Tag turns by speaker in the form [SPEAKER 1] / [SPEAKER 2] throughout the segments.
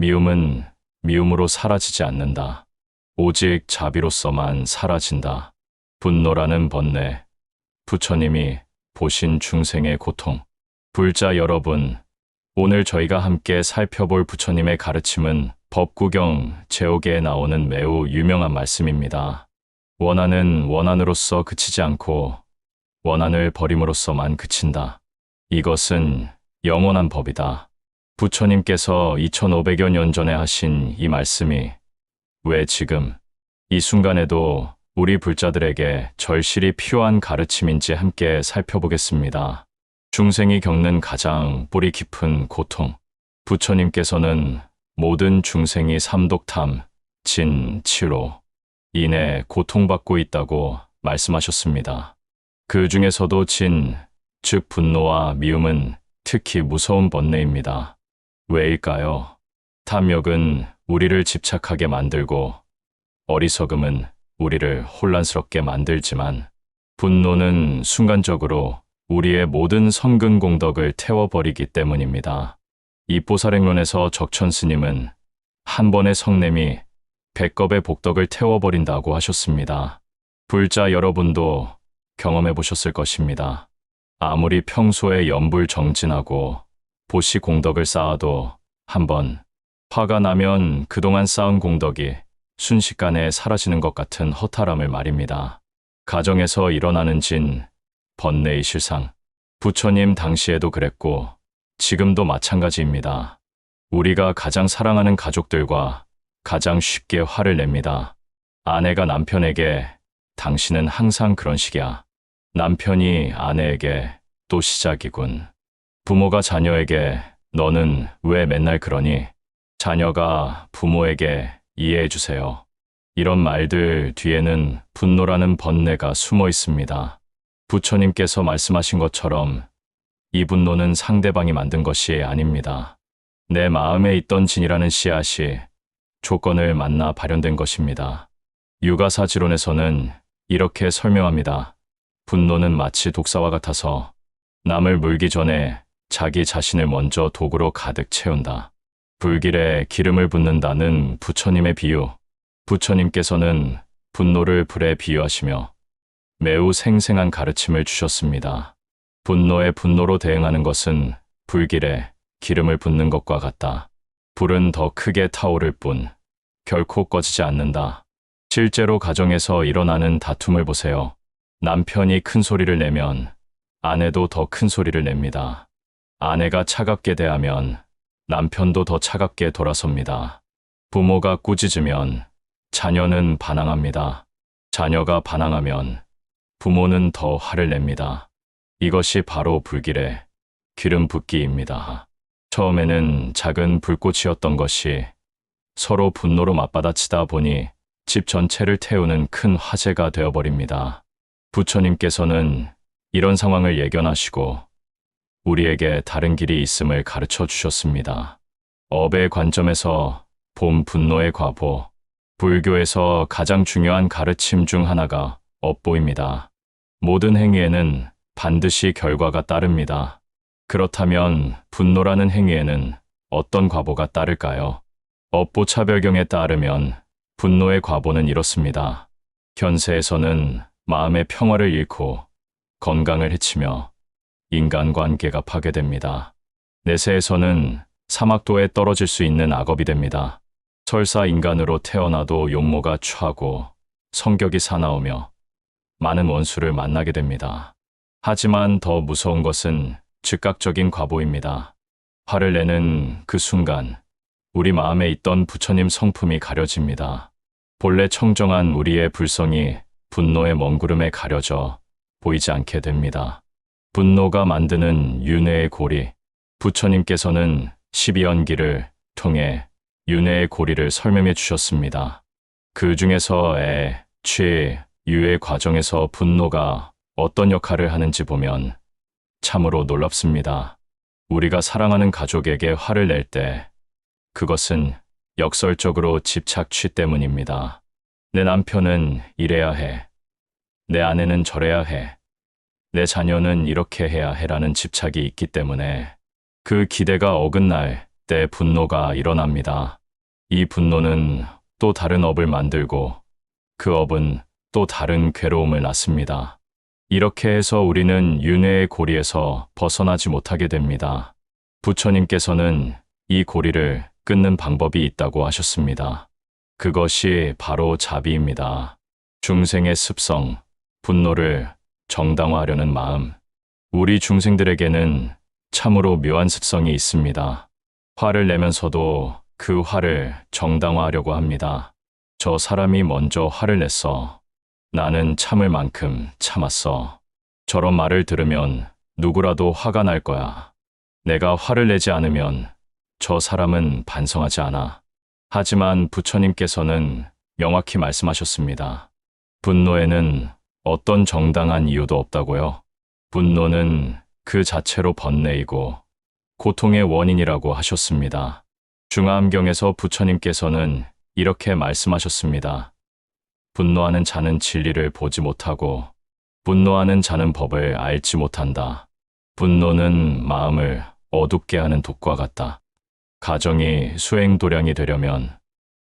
[SPEAKER 1] 미움은 미움으로 사라지지 않는다. 오직 자비로서만 사라진다. 분노라는 번뇌. 부처님이 보신 중생의 고통. 불자 여러분, 오늘 저희가 함께 살펴볼 부처님의 가르침은 법구경 제옥에 나오는 매우 유명한 말씀입니다. 원한은 원한으로서 그치지 않고 원한을 버림으로써만 그친다. 이것은 영원한 법이다. 부처님께서 2500여 년 전에 하신 이 말씀이 왜 지금 이 순간에도 우리 불자들에게 절실히 필요한 가르침인지 함께 살펴보겠습니다. 중생이 겪는 가장 뿌리 깊은 고통. 부처님께서는 모든 중생이 삼독탐, 진, 치로, 인해 고통받고 있다고 말씀하셨습니다. 그 중에서도 진, 즉 분노와 미움은 특히 무서운 번뇌입니다. 왜일까요? 탐욕은 우리를 집착하게 만들고 어리석음은 우리를 혼란스럽게 만들지만 분노는 순간적으로 우리의 모든 성근 공덕을 태워버리기 때문입니다. 이 보살행론에서 적천 스님은 한 번의 성냄이 백겁의 복덕을 태워버린다고 하셨습니다. 불자 여러분도 경험해 보셨을 것입니다. 아무리 평소에 연불 정진하고 보시 공덕을 쌓아도 한번 화가 나면 그동안 쌓은 공덕이 순식간에 사라지는 것 같은 허탈함을 말입니다. 가정에서 일어나는 진, 번뇌의 실상. 부처님 당시에도 그랬고 지금도 마찬가지입니다. 우리가 가장 사랑하는 가족들과 가장 쉽게 화를 냅니다. 아내가 남편에게 당신은 항상 그런 식이야. 남편이 아내에게 또 시작이군. 부모가 자녀에게 너는 왜 맨날 그러니? 자녀가 부모에게 이해해 주세요. 이런 말들 뒤에는 분노라는 번뇌가 숨어 있습니다. 부처님께서 말씀하신 것처럼 이 분노는 상대방이 만든 것이 아닙니다. 내 마음에 있던 진이라는 씨앗이 조건을 만나 발현된 것입니다. 유가사지론에서는 이렇게 설명합니다. 분노는 마치 독사와 같아서 남을 물기 전에 자기 자신을 먼저 독으로 가득 채운다. 불길에 기름을 붓는다는 부처님의 비유. 부처님께서는 분노를 불에 비유하시며 매우 생생한 가르침을 주셨습니다. 분노에 분노로 대응하는 것은 불길에 기름을 붓는 것과 같다. 불은 더 크게 타오를 뿐 결코 꺼지지 않는다. 실제로 가정에서 일어나는 다툼을 보세요. 남편이 큰 소리를 내면 아내도 더 큰 소리를 냅니다. 아내가 차갑게 대하면 남편도 더 차갑게 돌아섭니다. 부모가 꾸짖으면 자녀는 반항합니다. 자녀가 반항하면 부모는 더 화를 냅니다. 이것이 바로 불길의 기름 붓기입니다. 처음에는 작은 불꽃이었던 것이 서로 분노로 맞받아치다 보니 집 전체를 태우는 큰 화재가 되어버립니다. 부처님께서는 이런 상황을 예견하시고 우리에게 다른 길이 있음을 가르쳐 주셨습니다. 업의 관점에서 봄 분노의 과보, 불교에서 가장 중요한 가르침 중 하나가 업보입니다. 모든 행위에는 반드시 결과가 따릅니다. 그렇다면 분노라는 행위에는 어떤 과보가 따를까요? 업보 차별경에 따르면 분노의 과보는 이렇습니다. 현세에서는 마음의 평화를 잃고 건강을 해치며 인간관계가 파괴됩니다. 내세에서는 사막도에 떨어질 수 있는 악업이 됩니다. 설사 인간으로 태어나도 용모가 추하고 성격이 사나우며 많은 원수를 만나게 됩니다. 하지만 더 무서운 것은 즉각적인 과보입니다. 화를 내는 그 순간 우리 마음에 있던 부처님 성품이 가려집니다. 본래 청정한 우리의 불성이 분노의 먼구름에 가려져 보이지 않게 됩니다. 분노가 만드는 윤회의 고리. 부처님께서는 12연기를 통해 윤회의 고리를 설명해 주셨습니다. 그 중에서 애, 취, 유의 과정에서 분노가 어떤 역할을 하는지 보면 참으로 놀랍습니다. 우리가 사랑하는 가족에게 화를 낼 때 그것은 역설적으로 집착취 때문입니다. 내 남편은 이래야 해. 내 아내는 저래야 해. 내 자녀는 이렇게 해야 해라는 집착이 있기 때문에 그 기대가 어긋날 이때 분노가 일어납니다. 이 분노는 또 다른 업을 만들고 그 업은 또 다른 괴로움을 낳습니다. 이렇게 해서 우리는 윤회의 고리에서 벗어나지 못하게 됩니다. 부처님께서는 이 고리를 끊는 방법이 있다고 하셨습니다. 그것이 바로 자비입니다. 중생의 습성, 분노를 정당화하려는 마음. 우리 중생들에게는 참으로 묘한 습성이 있습니다. 화를 내면서도 그 화를 정당화하려고 합니다. 저 사람이 먼저 화를 냈어. 나는 참을 만큼 참았어. 저런 말을 들으면 누구라도 화가 날 거야. 내가 화를 내지 않으면 저 사람은 반성하지 않아. 하지만 부처님께서는 명확히 말씀하셨습니다. 분노에는 어떤 정당한 이유도 없다고요. 분노는 그 자체로 번뇌이고 고통의 원인이라고 하셨습니다. 중화암경에서 부처님께서는 이렇게 말씀하셨습니다. 분노하는 자는 진리를 보지 못하고 분노하는 자는 법을 알지 못한다. 분노는 마음을 어둡게 하는 독과 같다. 가정이 수행도량이 되려면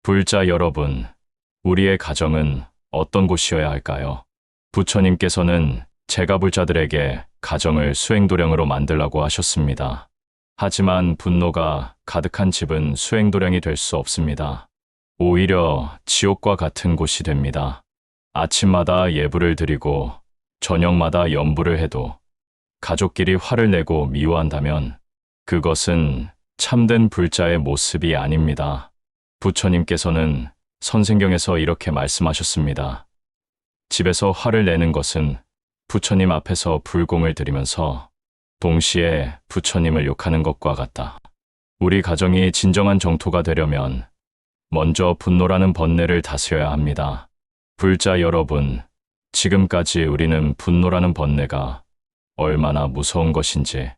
[SPEAKER 1] 불자 여러분, 우리의 가정은 어떤 곳이어야 할까요? 부처님께서는 제가 불자들에게 가정을 수행도량으로 만들라고 하셨습니다. 하지만 분노가 가득한 집은 수행도량이 될 수 없습니다. 오히려 지옥과 같은 곳이 됩니다. 아침마다 예불을 드리고 저녁마다 연부를 해도 가족끼리 화를 내고 미워한다면 그것은 참된 불자의 모습이 아닙니다. 부처님께서는 선생경에서 이렇게 말씀하셨습니다. 집에서 화를 내는 것은 부처님 앞에서 불공을 드리면서 동시에 부처님을 욕하는 것과 같다. 우리 가정이 진정한 정토가 되려면 먼저 분노라는 번뇌를 다스려야 합니다. 불자 여러분, 지금까지 우리는 분노라는 번뇌가 얼마나 무서운 것인지,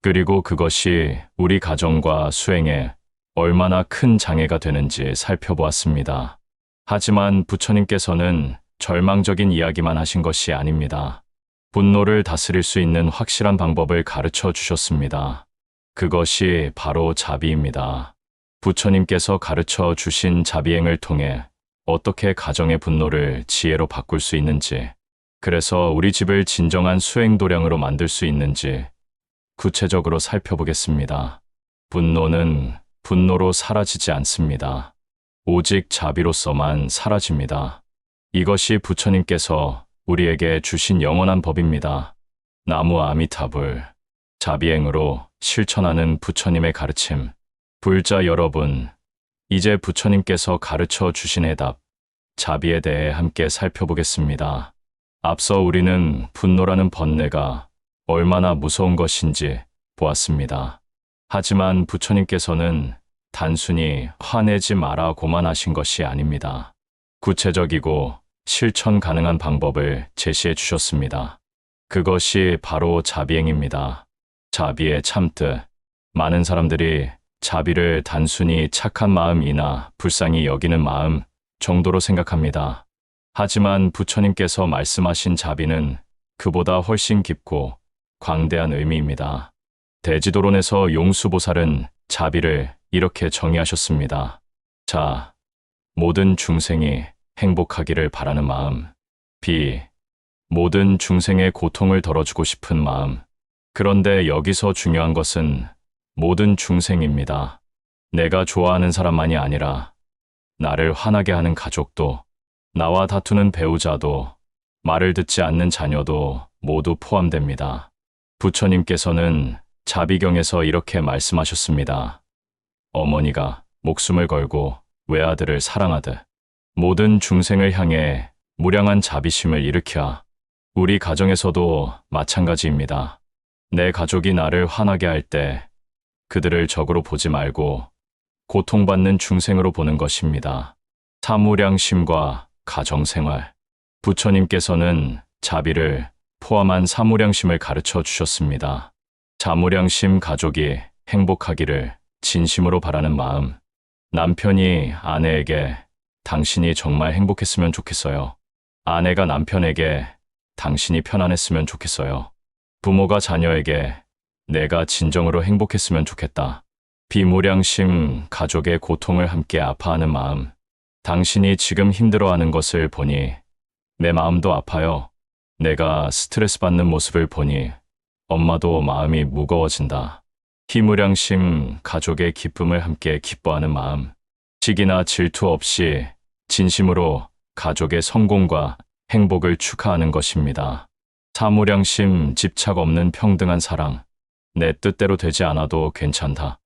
[SPEAKER 1] 그리고 그것이 우리 가정과 수행에 얼마나 큰 장애가 되는지 살펴보았습니다. 하지만 부처님께서는 절망적인 이야기만 하신 것이 아닙니다. 분노를 다스릴 수 있는 확실한 방법을 가르쳐 주셨습니다. 그것이 바로 자비입니다. 부처님께서 가르쳐 주신 자비행을 통해 어떻게 가정의 분노를 지혜로 바꿀 수 있는지, 그래서 우리 집을 진정한 수행도량으로 만들 수 있는지 구체적으로 살펴보겠습니다. 분노는 분노로 사라지지 않습니다. 오직 자비로서만 사라집니다. 이것이 부처님께서 우리에게 주신 영원한 법입니다. 나무 아미타불, 자비행으로 실천하는 부처님의 가르침. 불자 여러분, 이제 부처님께서 가르쳐 주신 해답, 자비에 대해 함께 살펴보겠습니다. 앞서 우리는 분노라는 번뇌가 얼마나 무서운 것인지 보았습니다. 하지만 부처님께서는 단순히 화내지 마라고만 하신 것이 아닙니다. 구체적이고 실천 가능한 방법을 제시해 주셨습니다. 그것이 바로 자비행입니다. 자비의 참뜻. 많은 사람들이 자비를 단순히 착한 마음이나 불쌍히 여기는 마음 정도로 생각합니다. 하지만 부처님께서 말씀하신 자비는 그보다 훨씬 깊고 광대한 의미입니다. 대지도론에서 용수보살은 자비를 이렇게 정의하셨습니다. 자, 모든 중생이 행복하기를 바라는 마음. 비. 모든 중생의 고통을 덜어주고 싶은 마음. 그런데 여기서 중요한 것은 모든 중생입니다. 내가 좋아하는 사람만이 아니라 나를 화나게 하는 가족도, 나와 다투는 배우자도, 말을 듣지 않는 자녀도 모두 포함됩니다. 부처님께서는 자비경에서 이렇게 말씀하셨습니다. 어머니가 목숨을 걸고 외아들을 사랑하듯 모든 중생을 향해 무량한 자비심을 일으켜 우리 가정에서도 마찬가지입니다. 내 가족이 나를 화나게 할 때 그들을 적으로 보지 말고 고통받는 중생으로 보는 것입니다. 사무량심과 가정생활. 부처님께서는 자비를 포함한 사무량심을 가르쳐 주셨습니다. 자무량심 가족이 행복하기를 진심으로 바라는 마음. 남편이 아내에게 당신이 정말 행복했으면 좋겠어요. 아내가 남편에게 당신이 편안했으면 좋겠어요. 부모가 자녀에게 내가 진정으로 행복했으면 좋겠다. 비무량심 가족의 고통을 함께 아파하는 마음. 당신이 지금 힘들어하는 것을 보니 내 마음도 아파요. 내가 스트레스 받는 모습을 보니 엄마도 마음이 무거워진다. 희무량심 가족의 기쁨을 함께 기뻐하는 마음. 시기나 질투 없이 진심으로 가족의 성공과 행복을 축하하는 것입니다. 사무량심 집착 없는 평등한 사랑. 내 뜻대로 되지 않아도 괜찮다.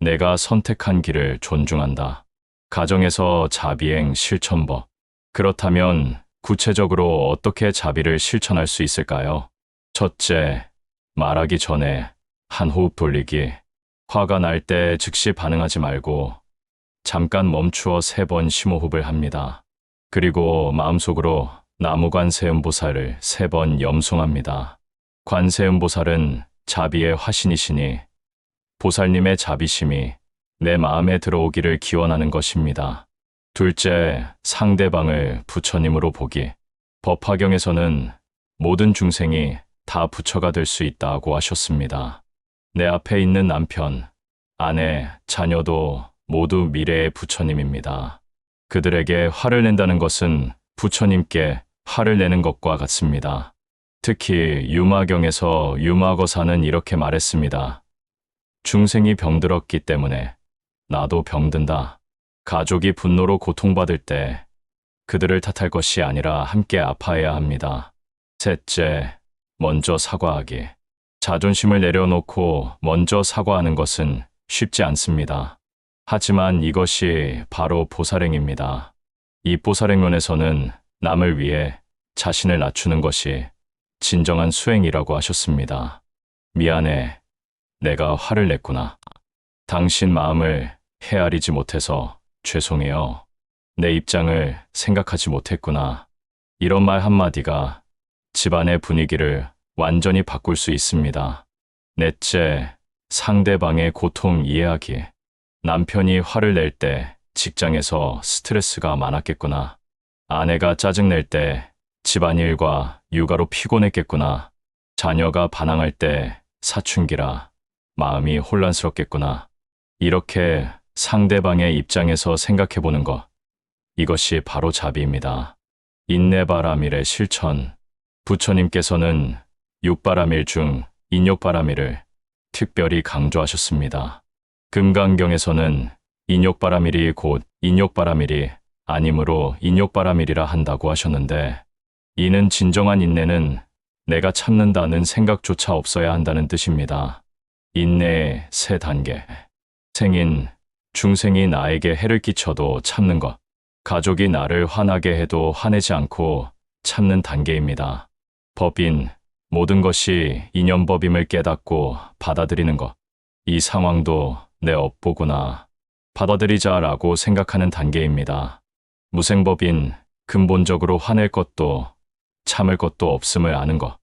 [SPEAKER 1] 내가 선택한 길을 존중한다. 가정에서 자비행 실천법. 그렇다면 구체적으로 어떻게 자비를 실천할 수 있을까요? 첫째, 말하기 전에 한 호흡 돌리기. 화가 날 때 즉시 반응하지 말고 잠깐 멈추어 세 번 심호흡을 합니다. 그리고 마음속으로 나무관세음보살을 세 번 염송합니다. 관세음보살은 자비의 화신이시니 보살님의 자비심이 내 마음에 들어오기를 기원하는 것입니다. 둘째, 상대방을 부처님으로 보기. 법화경에서는 모든 중생이 다 부처가 될 수 있다고 하셨습니다. 내 앞에 있는 남편, 아내, 자녀도 모두 미래의 부처님입니다. 그들에게 화를 낸다는 것은 부처님께 화를 내는 것과 같습니다. 특히 유마경에서 유마거사는 이렇게 말했습니다. 중생이 병들었기 때문에 나도 병든다. 가족이 분노로 고통받을 때 그들을 탓할 것이 아니라 함께 아파해야 합니다. 셋째, 먼저 사과하기. 자존심을 내려놓고 먼저 사과하는 것은 쉽지 않습니다. 하지만 이것이 바로 보살행입니다. 이 보살행론에서는 남을 위해 자신을 낮추는 것이 진정한 수행이라고 하셨습니다. 미안해. 내가 화를 냈구나. 당신 마음을 헤아리지 못해서 죄송해요. 내 입장을 생각하지 못했구나. 이런 말 한마디가 집안의 분위기를 완전히 바꿀 수 있습니다. 넷째, 상대방의 고통 이해하기. 남편이 화를 낼 때 직장에서 스트레스가 많았겠구나. 아내가 짜증낼 때 집안일과 육아로 피곤했겠구나. 자녀가 반항할 때 사춘기라 마음이 혼란스럽겠구나. 이렇게 상대방의 입장에서 생각해 보는 것. 이것이 바로 자비입니다. 인내바라밀의 실천. 부처님께서는 육바라밀 중 인욕바라밀을 특별히 강조하셨습니다. 금강경에서는 인욕바라밀이 곧 인욕바라밀이 아니므로 인욕바라밀이라 한다고 하셨는데 이는 진정한 인내는 내가 참는다는 생각조차 없어야 한다는 뜻입니다. 인내의 세 단계. 생인, 중생이 나에게 해를 끼쳐도 참는 것. 가족이 나를 화나게 해도 화내지 않고 참는 단계입니다. 법인, 모든 것이 인연법임을 깨닫고 받아들이는 것. 이 상황도 내 업보구나. 받아들이자라고 생각하는 단계입니다. 무생법인, 근본적으로 화낼 것도 참을 것도 없음을 아는 것.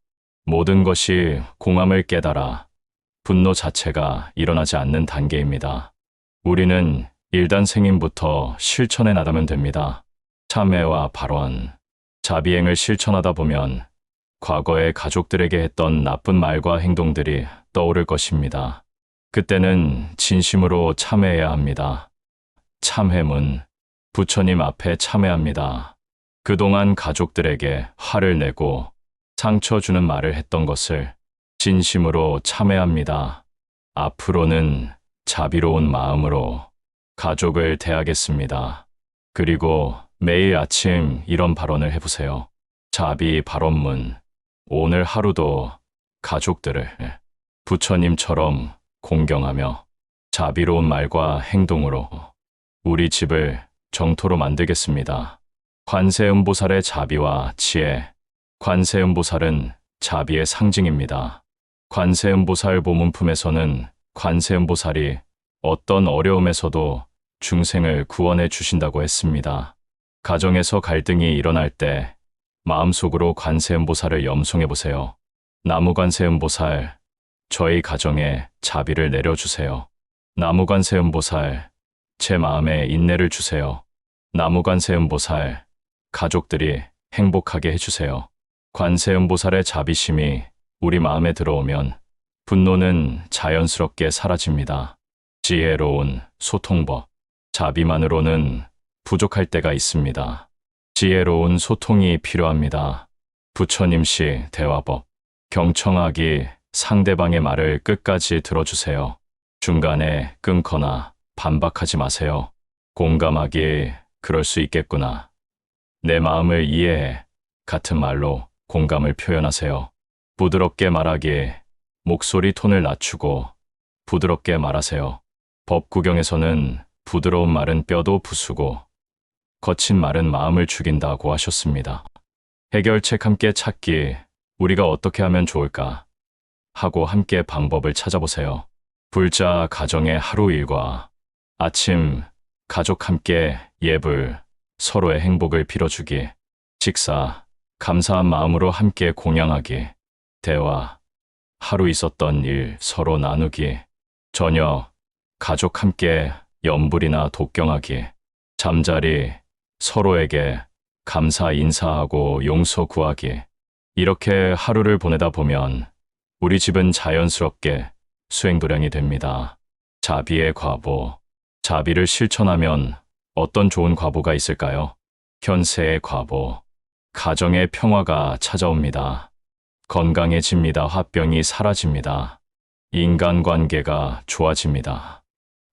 [SPEAKER 1] 모든 것이 공함을 깨달아 분노 자체가 일어나지 않는 단계입니다. 우리는 일단 생임부터 실천해 나가면 됩니다. 참회와 발언, 자비행을 실천하다 보면 과거의 가족들에게 했던 나쁜 말과 행동들이 떠오를 것입니다. 그때는 진심으로 참회해야 합니다. 참회문, 부처님 앞에 참회합니다. 그동안 가족들에게 화를 내고 상처 주는 말을 했던 것을 진심으로 참회합니다. 앞으로는 자비로운 마음으로 가족을 대하겠습니다. 그리고 매일 아침 이런 발언을 해보세요. 자비 발언문. 오늘 하루도 가족들을 부처님처럼 공경하며 자비로운 말과 행동으로 우리 집을 정토로 만들겠습니다. 관세음보살의 자비와 지혜. 관세음보살은 자비의 상징입니다. 관세음보살 보문품에서는 관세음보살이 어떤 어려움에서도 중생을 구원해 주신다고 했습니다. 가정에서 갈등이 일어날 때 마음속으로 관세음보살을 염송해 보세요. 나무관세음보살, 저희 가정에 자비를 내려주세요. 나무관세음보살, 제 마음에 인내를 주세요. 나무관세음보살, 가족들이 행복하게 해주세요. 관세음보살의 자비심이 우리 마음에 들어오면 분노는 자연스럽게 사라집니다. 지혜로운 소통법. 자비만으로는 부족할 때가 있습니다. 지혜로운 소통이 필요합니다. 부처님시 대화법. 경청하기 상대방의 말을 끝까지 들어주세요. 중간에 끊거나 반박하지 마세요. 공감하기 그럴 수 있겠구나. 내 마음을 이해해. 같은 말로 공감을 표현하세요. 부드럽게 말하기 목소리 톤을 낮추고 부드럽게 말하세요. 법구경에서는 부드러운 말은 뼈도 부수고 거친 말은 마음을 죽인다고 하셨습니다. 해결책 함께 찾기 우리가 어떻게 하면 좋을까 하고 함께 방법을 찾아보세요. 불자 가정의 하루 일과 아침 가족 함께 예불 서로의 행복을 빌어주기 식사 감사한 마음으로 함께 공양하기 대화 하루 있었던 일 서로 나누기 저녁 가족 함께 연불이나 독경하기 잠자리 서로에게 감사 인사하고 용서 구하기 이렇게 하루를 보내다 보면 우리 집은 자연스럽게 수행도량이 됩니다. 자비의 과보 자비를 실천하면 어떤 좋은 과보가 있을까요? 현세의 과보 가정의 평화가 찾아옵니다. 건강해집니다. 화병이 사라집니다. 인간관계가 좋아집니다.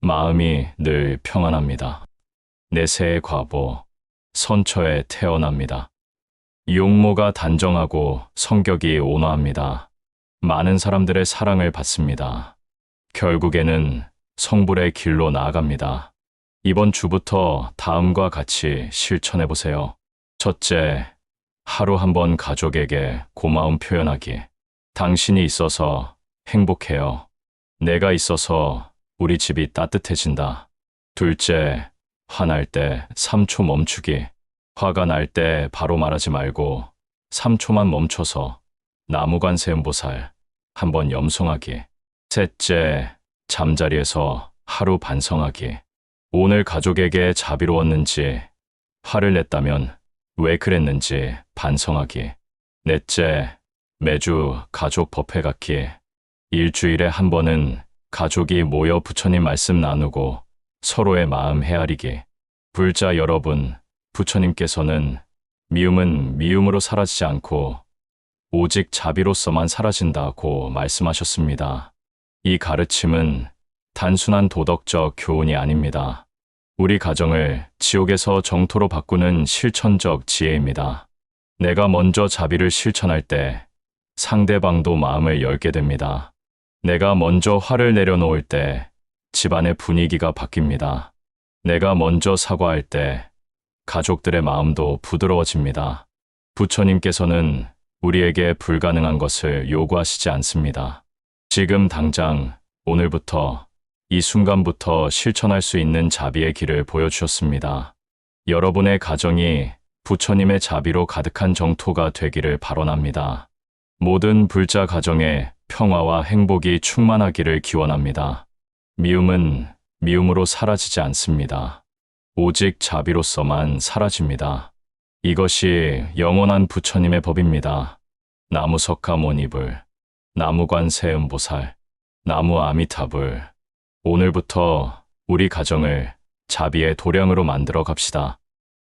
[SPEAKER 1] 마음이 늘 평안합니다. 내세의 과보, 선처에 태어납니다. 용모가 단정하고 성격이 온화합니다. 많은 사람들의 사랑을 받습니다. 결국에는 성불의 길로 나아갑니다. 이번 주부터 다음과 같이 실천해 보세요. 첫째, 하루 한 번 가족에게 고마움 표현하기. 당신이 있어서 행복해요. 내가 있어서 우리 집이 따뜻해진다. 둘째, 화날 때 3초 멈추기. 화가 날 때 바로 말하지 말고 3초만 멈춰서 나무관 세음보살 한번 염송하기. 셋째, 잠자리에서 하루 반성하기. 오늘 가족에게 자비로웠는지, 화를 냈다면 왜 그랬는지 반성하기. 넷째, 매주 가족 법회 갖기. 일주일에 한 번은 가족이 모여 부처님 말씀 나누고 서로의 마음 헤아리기. 불자 여러분, 부처님께서는 미움은 미움으로 사라지지 않고 오직 자비로서만 사라진다고 말씀하셨습니다. 이 가르침은 단순한 도덕적 교훈이 아닙니다. 우리 가정을 지옥에서 정토로 바꾸는 실천적 지혜입니다. 내가 먼저 자비를 실천할 때 상대방도 마음을 열게 됩니다. 내가 먼저 화를 내려놓을 때 집안의 분위기가 바뀝니다. 내가 먼저 사과할 때 가족들의 마음도 부드러워집니다. 부처님께서는 우리에게 불가능한 것을 요구하시지 않습니다. 지금 당장 오늘부터 이 순간부터 실천할 수 있는 자비의 길을 보여주셨습니다. 여러분의 가정이 부처님의 자비로 가득한 정토가 되기를 발언합니다. 모든 불자 가정에 평화와 행복이 충만하기를 기원합니다. 미움은 미움으로 사라지지 않습니다. 오직 자비로서만 사라집니다. 이것이 영원한 부처님의 법입니다. 나무 석가모니불, 나무관 세음보살, 나무 아미타불. 오늘부터 우리 가정을 자비의 도량으로 만들어 갑시다.